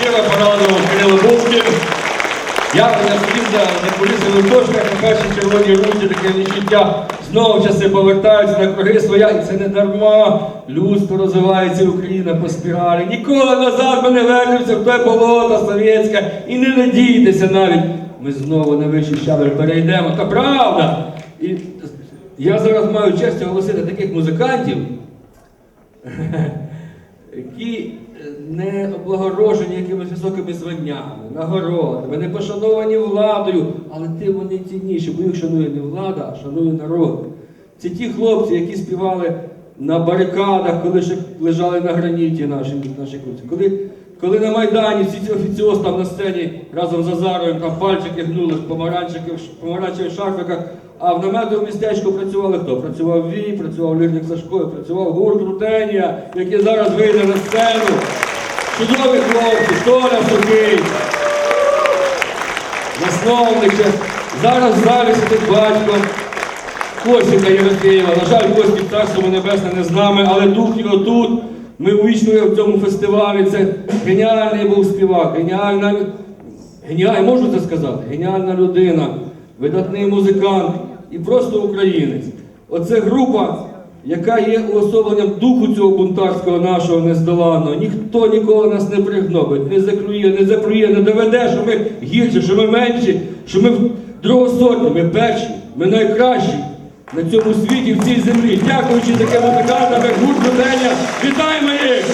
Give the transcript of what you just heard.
щиро порадував Кирило Бузький. Я сидів за не полісили точках, на першій червоній руці таке відчуття. Знову часи повертаються на круги своя, і це не дарма. Людство розвивається, Україна по спіралі. Ніколи назад ми не вернемося в те болото совєтське. І не надійтеся навіть. Ми знову на вищий щабель перейдемо. Та правда! І я зараз маю честь оголосити таких музикантів, які е, не облагорожені якимись високими званнями, нагородами, не пошановані владою, але тим вони цінніші, бо їх шанує не влада, а шанує народ. Це ті хлопці, які співали на барикадах, коли ще лежали на граніті наші, наші хлопці. Коли, коли на Майдані всі ці офіціоз там на сцені разом з Азаровим там пальчики гнули в помаранчевих, шарфиках, а в наметовому містечку працювали хто? Працював Вій, працював Лірник Сашко, працював гурт Рутенія, який зараз вийде на сцену. Чудові хлопці, Толя Сухий, засновник. ще. Зараз в залі сидить батько Костіка Єрофєєва. На жаль, Костік Царство Небесне не з нами, але дух його тут. Ми увічнуємо в цьому фестивалі. Це геніальний був співак, геніальна, геніаль, можу це сказати? Геніальна людина, видатний музикант і просто українець. Оце група, яка є уособленням духу цього бунтарського нашого нездоланного. Ніхто ніколи нас не пригнобить, не заклює, не запрує, не доведе, що ми гірші, що ми менші, що ми другосортні, ми перші, ми найкращі на цьому світі, в цій землі. Дякуючи таким музикантам, як гурт Руденя. Вітаємо їх!